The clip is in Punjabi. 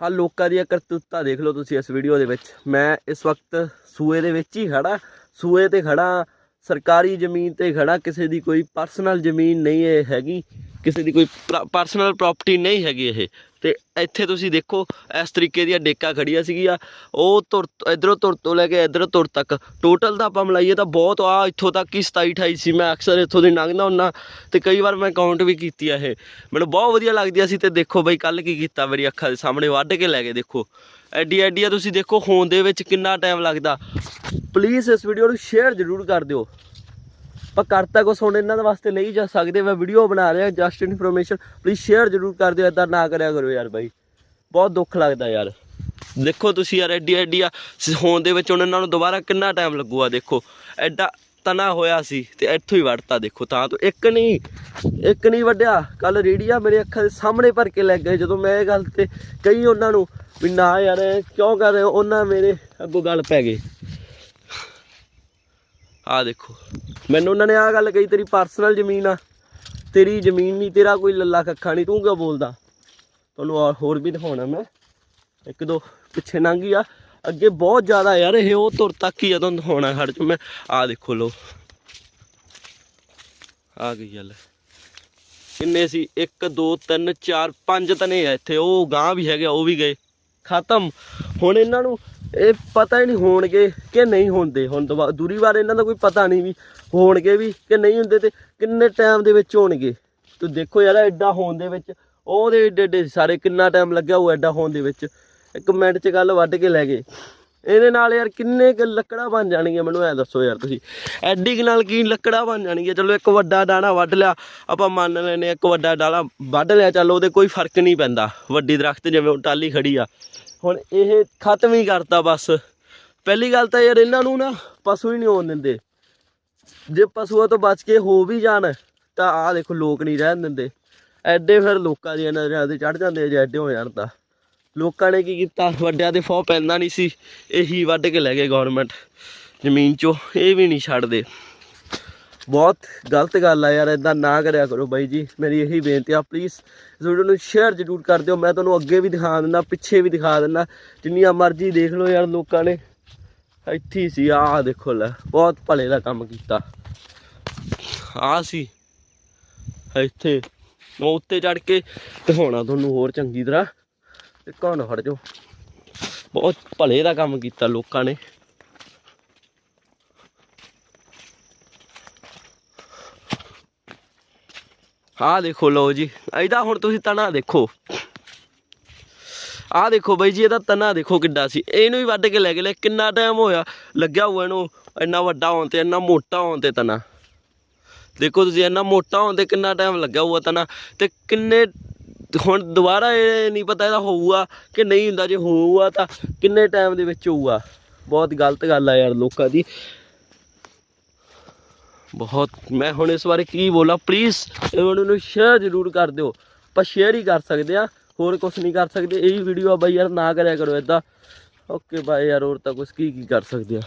ਹਾਂ ਲੋਕਾਂ ਦੀਆਂ ਕਰਤੂਤਾਂ ਦੇਖ ਲਓ ਤੁਸੀਂ ਇਸ ਵੀਡੀਓ ਦੇ ਵਿੱਚ। ਮੈਂ ਇਸ ਵਕਤ ਸੂਏ ਦੇ ਵਿੱਚ ਹੀ ਖੜਾ, ਸੂਏ ਤੇ ਖੜਾ, ਸਰਕਾਰੀ ਜ਼ਮੀਨ ਤੇ ਖੜਾ, ਕਿਸੇ ਦੀ ਕੋਈ ਪਰਸਨਲ ਜ਼ਮੀਨ ਨਹੀਂ ਇਹ ਹੈਗੀ। ਕਿਸੇ ਦੀ ਕੋਈ ਪਰਸਨਲ ਪ੍ਰਾਪਰਟੀ ਨਹੀਂ ਹੈਗੀ ਇਹ। ਤੇ ਇੱਥੇ ਤੁਸੀਂ ਦੇਖੋ, ਇਸ ਤਰੀਕੇ ਦੀਆਂ ਡੇਕਾ ਖੜੀਆਂ ਸੀਗੀਆਂ। ਉਹ ਤੁਰ, ਇਧਰੋਂ ਤੁਰ ਤੋਂ ਲੈ ਕੇ ਇਧਰ ਤੁਰ ਤੱਕ। ਟੋਟਲ ਤਾਂ ਆਪਾਂ ਮਿਲਾਈਏ ਤਾਂ ਬਹੁਤ ਆ ਇੱਥੋਂ ਤੱਕ ਹੀ 27 28 ਸੀ। ਮੈਂ ਅਕਸਰ ਇੱਥੋਂ ਦੀ ਲੰਘਦਾ ਹੁੰਨਾ ਤੇ ਕਈ ਵਾਰ ਮੈਂ ਕਾਊਂਟ ਵੀ ਕੀਤੀ ਆ ਇਹ। ਮੈਨੂੰ ਬਹੁਤ ਵਧੀਆ ਲੱਗਦੀਆਂ ਸੀ ਤੇ ਦੇਖੋ ਬਈ ਕੱਲ ਕੀ ਕੀਤਾ ਮੇਰੀ ਅੱਖਾਂ ਦੇ ਸਾਹਮਣੇ। ਵੱਢ ਕੇ ਲੈ ਗਏ, ਦੇਖੋ। ਐਡੀ ਐਡੀਆਂ ਤੁਸੀਂ ਦੇਖੋ ਹੋਣ ਦੇ ਵਿੱਚ ਕਿੰਨਾ ਟਾਈਮ ਲੱਗਦਾ। ਪਲੀਜ਼ ਇਸ ਵੀਡੀਓ ਨੂੰ ਸ਼ੇਅਰ ਜ਼ਰੂਰ ਕਰ ਦਿਓ। ਆਪਾਂ ਕਰਤਾ ਕੁਛ ਹੁਣ ਇਹਨਾਂ ਦੇ ਵਾਸਤੇ ਲਈ ਜਾ ਸਕਦੇ, ਮੈਂ ਵੀਡੀਓ ਬਣਾ ਰਿਹਾ ਜਸਟ ਇਨਫੋਰਮੇਸ਼ਨ ਪਲੀਜ਼ ਸ਼ੇਅਰ ਜ਼ਰੂਰ ਕਰ ਦਿਓ ਇਦਾਂ ਨਾ ਕਰਿਆ ਕਰੋ ਯਾਰ ਬਾਈ। ਬਹੁਤ ਦੁੱਖ ਲੱਗਦਾ ਯਾਰ। ਦੇਖੋ ਤੁਸੀਂ ਯਾਰ ਐਡੀ ਐਡੀ ਆ ਹੋਣ ਦੇ ਵਿੱਚ ਹੁਣ ਇਹਨਾਂ ਨੂੰ ਦੁਬਾਰਾ ਕਿੰਨਾ ਟਾਈਮ ਲੱਗੂਗਾ, ਦੇਖੋ। ਐਡਾ ਤਨਾ ਹੋਇਆ ਸੀ ਤੇ ਇੱਥੋਂ ਹੀ ਵੜਤਾ, ਦੇਖੋ, ਤਾਂ ਤੋਂ ਇੱਕ ਨਹੀਂ ਇੱਕ ਨਹੀਂ ਵੱਡਿਆ ਕੱਲ ਰੇੜੀਆ ਮੇਰੇ ਅੱਖਾਂ ਦੇ ਸਾਹਮਣੇ ਭਰ ਕੇ ਲੱਗ ਗਏ, ਜਦੋਂ ਮੈਂ ਇਹ ਗੱਲ ਤੇ ਕਹੀ ਉਹਨਾਂ ਨੂੰ ਵੀ ਨਾ ਯਾਰ ਕਿਉਂ ਕਰ ਰਹੇ ਹੋ? ਉਹਨਾਂ ਮੇਰੇ ਅੱਗੋਂ ਗੱਲ ਪੈ ਗਈ। ਆ ਦੇਖੋ। ਮੈਨੂੰ ਉਹਨਾਂ ਨੇ ਆਹ ਗੱਲ ਕਹੀ ਤੇਰੀ ਪਰਸਨਲ ਜ਼ਮੀਨ ਆ। ਤੇਰੀ ਜ਼ਮੀਨ ਨਹੀਂ ਤੇਰਾ ਕੋਈ ਲੱਲਾ ਕੱਖਾ ਨਹੀਂ ਤੂੰ ਕਿਉਂ ਬੋਲਦਾ? ਤੁਹਾਨੂੰ ਹੋਰ ਵੀ ਦਿਖਾਉਣਾ ਮੈਂ। ਇੱਕ ਦੋ ਪਿੱਛੇ ਲੰਘੀ ਆ ਅੱਗੇ ਬਹੁਤ ਜ਼ਿਆਦਾ ਯਾਰ ਇਹ ਉਹ ਤੁਰ ਤੱਕ ਹੀ ਜਦੋਂ ਦਿਖਾਉਣਾ ਖੜ ਚ ਮੈਂ। ਆ ਦੇਖੋ ਲੋ ਆ ਗਈ ਗੱਲ ਕਿੰਨੇ ਸੀ? 1 2 3 4 5 ਤਨੇ ਆ ਇੱਥੇ। ਉਹ ਗਾਂ ਵੀ ਹੈਗੇ ਆ, ਉਹ ਵੀ ਗਏ। ਖਤਮ। ਹੁਣ ਇਹਨਾਂ ਨੂੰ ਇਹ ਪਤਾ ਹੀ ਨਹੀਂ ਹੋਣਗੇ ਕਿ ਨਹੀਂ ਹੁੰਦੇ। ਹੁਣ ਦੁਬਾ- ਦੂਰੀ ਵਾਰ ਇਹਨਾਂ ਦਾ ਕੋਈ ਪਤਾ ਨਹੀਂ ਵੀ ਹੋਣਗੇ ਵੀ ਕਿ ਨਹੀਂ ਹੁੰਦੇ ਤੇ ਕਿੰਨੇ ਟਾਈਮ ਦੇ ਵਿੱਚ ਹੋਣਗੇ। ਤੂੰ ਦੇਖੋ ਯਾਰ, ਐਡਾ ਹੋਣ ਦੇ ਵਿੱਚ ਉਹਦੇ ਏਡੇ ਏਡੇ ਸਾਰੇ ਕਿੰਨਾ ਟਾਈਮ ਲੱਗਿਆ ਉਹ ਐਡਾ ਹੋਣ ਦੇ ਵਿੱਚ। ਇੱਕ ਮਿੰਟ 'ਚ ਗੱਲ ਵੱਢ ਕੇ ਲੈ ਗਏ। ਇਹਦੇ ਨਾਲ ਯਾਰ ਕਿੰਨੇ ਕੁ ਲੱਕੜਾਂ ਬਣ ਜਾਣਗੀਆਂ ਮੈਨੂੰ ਐ ਦੱਸੋ ਯਾਰ ਤੁਸੀਂ। ਐਡੀ ਨਾਲ ਕੀ ਲੱਕੜਾਂ ਬਣ ਜਾਣਗੀਆਂ। ਚਲੋ ਇੱਕ ਵੱਡਾ ਦਾਣਾ ਵੱਢ ਲਿਆ, ਆਪਾਂ ਮੰਨ ਲੈਨੇ ਇੱਕ ਵੱਡਾ ਡਾਲਾ ਵੱਢ ਲਿਆ, ਚੱਲ ਉਹਦੇ ਕੋਈ ਫ਼ਰਕ ਨਹੀਂ ਪੈਂਦਾ। ਵੱਡੀ ਦਰਖਤ ਜਿਵੇਂ ਉਹ ਟਾਲੀ ਖੜੀ ਆ। ਹੁਣ ਇਹ ਖਤਮ ਹੀ ਕਰਤਾ ਬਸ। ਪਹਿਲੀ ਗੱਲ ਤਾਂ ਯਾਰ ਇਹਨਾਂ ਨੂੰ ਨਾ ਪਸ਼ੂ ਹੀ ਨਹੀਂ ਹੋਣ ਦਿੰਦੇ। ਜੇ ਪਸ਼ੂਆਂ ਤੋਂ ਬਚ ਕੇ ਹੋ ਵੀ ਜਾਣ, ਤਾਂ ਆਹ ਦੇਖੋ ਲੋਕ ਨਹੀਂ ਰਹਿਣ ਦਿੰਦੇ। ਐਡੇ ਫਿਰ ਲੋਕਾਂ ਦੀਆਂ ਨਜ਼ਰਾਂ ਤੇ ਚੜ ਜਾਂਦੇ ਜੇ ਐਡੇ ਹੋ ਜਾਣ ਤਾਂ। ਲੋਕਾਂ ਨੇ ਕੀ ਕੀਤਾ? ਵੱਡਿਆਂ ਦੇ ਫੌ ਪੈਂਦਾ ਨਹੀਂ ਸੀ। ਇਹੀ ਵੱਢ ਕੇ ਲੈ ਗਏ ਗਵਰਨਮੈਂਟ ਜ਼ਮੀਨ ਚੋਂ ਇਹ ਵੀ ਨਹੀਂ ਛੱਡਦੇ। ਬਹੁਤ ਗਲਤ ਗੱਲ ਆ ਯਾਰ ਇਦਾਂ ਨਾ ਕਰਿਆ ਕਰੋ ਬਾਈ ਜੀ। ਮੇਰੀ ਇਹੀ ਬੇਨਤੀ ਆ ਪਲੀਜ਼ ਇਸ ਵੀਡੀਓ ਨੂੰ ਸ਼ੇਅਰ ਜ਼ਰੂਰ ਕਰ ਦਿਓ। ਮੈਂ ਤੁਹਾਨੂੰ ਅੱਗੇ ਵੀ ਦਿਖਾ ਦਿੰਦਾ, ਪਿੱਛੇ ਵੀ ਦਿਖਾ ਦਿੰਦਾ। ਜਿੰਨੀਆਂ ਮਰਜ਼ੀ ਦੇਖ ਲਓ ਯਾਰ ਲੋਕਾਂ ਨੇ। ਇੱਥੇ ਸੀ, ਆਹ ਦੇਖੋ ਲੈ, ਬਹੁਤ ਭਲੇ ਦਾ ਕੰਮ ਕੀਤਾ। ਆ ਸੀ। ਇੱਥੇ, ਮੈਂ ਉੱਤੇ ਚੜ ਕੇ ਦਿਖਾਉਣਾ ਤੁਹਾਨੂੰ ਹੋਰ ਚੰਗੀ ਤਰ੍ਹਾਂ। ਤੇ ਕੌਣ ਫੜ ਜਾਓ। ਬਹੁਤ ਭਲੇ ਦਾ ਕੰਮ ਕੀਤਾ ਲੋਕਾਂ ਨੇ। ਆਹ ਦੇਖੋ ਲਓ ਜੀ, ਇਹਦਾ ਹੁਣ ਤੁਸੀਂ ਤਣਾ ਦੇਖੋ। ਆਹ ਦੇਖੋ ਬਾਈ ਜੀ, ਇਹਦਾ ਤਣਾ ਦੇਖੋ ਕਿੱਡਾ ਸੀ। ਇਹਨੂੰ ਹੀ ਵੱਢ ਕੇ ਲੈ ਕੇ ਲੈ ਕਿੰਨਾ ਟਾਈਮ ਹੋਇਆ? ਲੱਗਿਆ ਹੋਇਆ ਇਹਨੂੰ ਇੰਨਾ ਵੱਡਾ ਹੋਣ ਤੇ, ਇੰਨਾ ਮੋਟਾ ਹੋਣ ਤੇ ਤਣਾ। ਦੇਖੋ ਤੁਸੀਂ ਇੰਨਾ ਮੋਟਾ ਹੋਣ ਤੇ ਕਿੰਨਾ ਟਾਈਮ ਲੱਗਿਆ ਹੋਊਗਾ ਤਣਾ। ਤੇ ਕਿੰਨੇ, ਹੁਣ ਦੁਬਾਰਾ ਇਹ ਨਹੀਂ ਪਤਾ ਇਹਦਾ ਹੋਊਗਾ ਕਿ ਨਹੀਂ ਹੁੰਦਾ। ਜੇ ਹੋਊਗਾ ਤਾਂ ਕਿੰਨੇ ਟਾਈਮ ਦੇ ਵਿੱਚ ਹੋਊਗਾ? ਬਹੁਤ ਗਲਤ ਗੱਲ ਆ ਯਾਰ, ਲੋਕਾਂ ਦੀ। ਬਹੁਤ, ਮੈਂ ਹੁਣ ਇਸ ਬਾਰੇ ਕੀ ਬੋਲਾਂ ਪਲੀਜ਼ ਇਹ ਵੀਡੀਓ ਨੂੰ ਸ਼ੇਅਰ ਜ਼ਰੂਰ ਕਰ ਦਿਓ। ਆਪਾਂ ਸ਼ੇਅਰ ਹੀ ਕਰ ਸਕਦੇ ਆ ਹੋਰ ਕੁਝ ਨਹੀਂ ਕਰ ਸਕਦੇ। ਇਹ ਵੀਡੀਓ ਆ ਬਾਈ ਯਾਰ, ਨਾ ਕਰਿਆ ਕਰੋ ਇਦਾਂ ਓਕੇ ਬਾਈ ਯਾਰ, ਹੋਰ ਤਾਂ ਕੁਝ ਕੀ ਕੀ ਕਰ ਸਕਦੇ ਆ।